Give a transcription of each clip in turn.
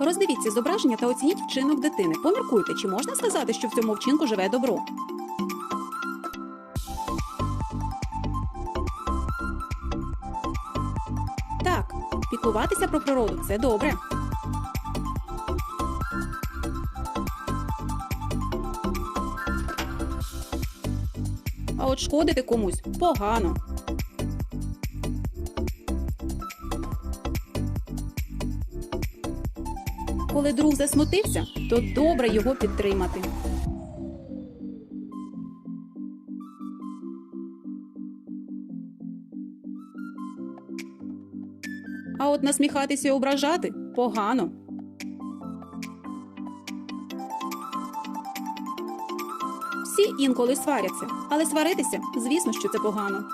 Роздивіться зображення та оцініть вчинок дитини. Поміркуйте, чи можна сказати, що в цьому вчинку живе добро. Так, піклуватися про природу це добре. А от шкодити комусь погано. Коли друг засмутився, то добре його підтримати. А от насміхатися і ображати погано. Всі інколи сваряться, але сваритися, звісно, що це погано.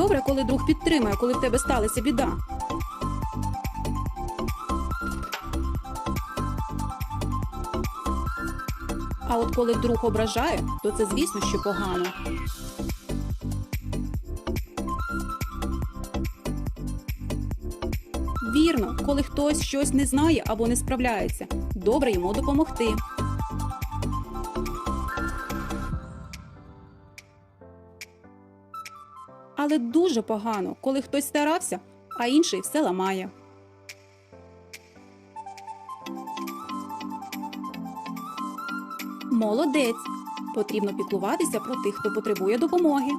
Добре, коли друг підтримує, коли в тебе сталася біда. А от коли друг ображає, то це звісно, що погано. Вірно, коли хтось щось не знає або не справляється, добре йому допомогти. Але дуже погано, коли хтось старався, а інший все ламає. Молодець. Потрібно піклуватися про тих, хто потребує допомоги.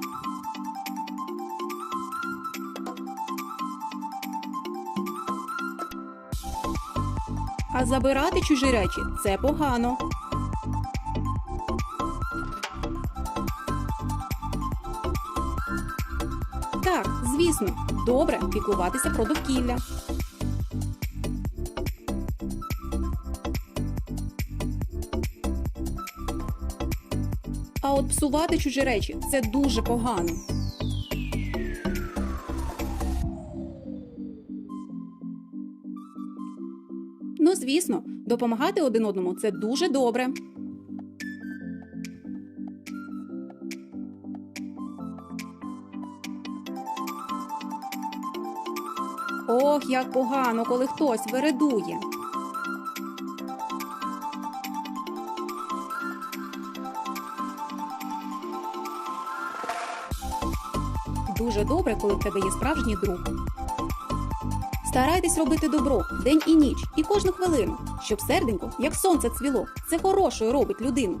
А забирати чужі речі це погано. Так, звісно, добре піклуватися про довкілля. А от псувати чужі речі це дуже погано. Ну, звісно, допомагати один одному це дуже добре. Ох, як погано, коли хтось вередує. Дуже добре, коли в тебе є справжній друг. Старайтесь робити добро день і ніч, і кожну хвилину, щоб серденько, як сонце цвіло, це хорошою робить людину.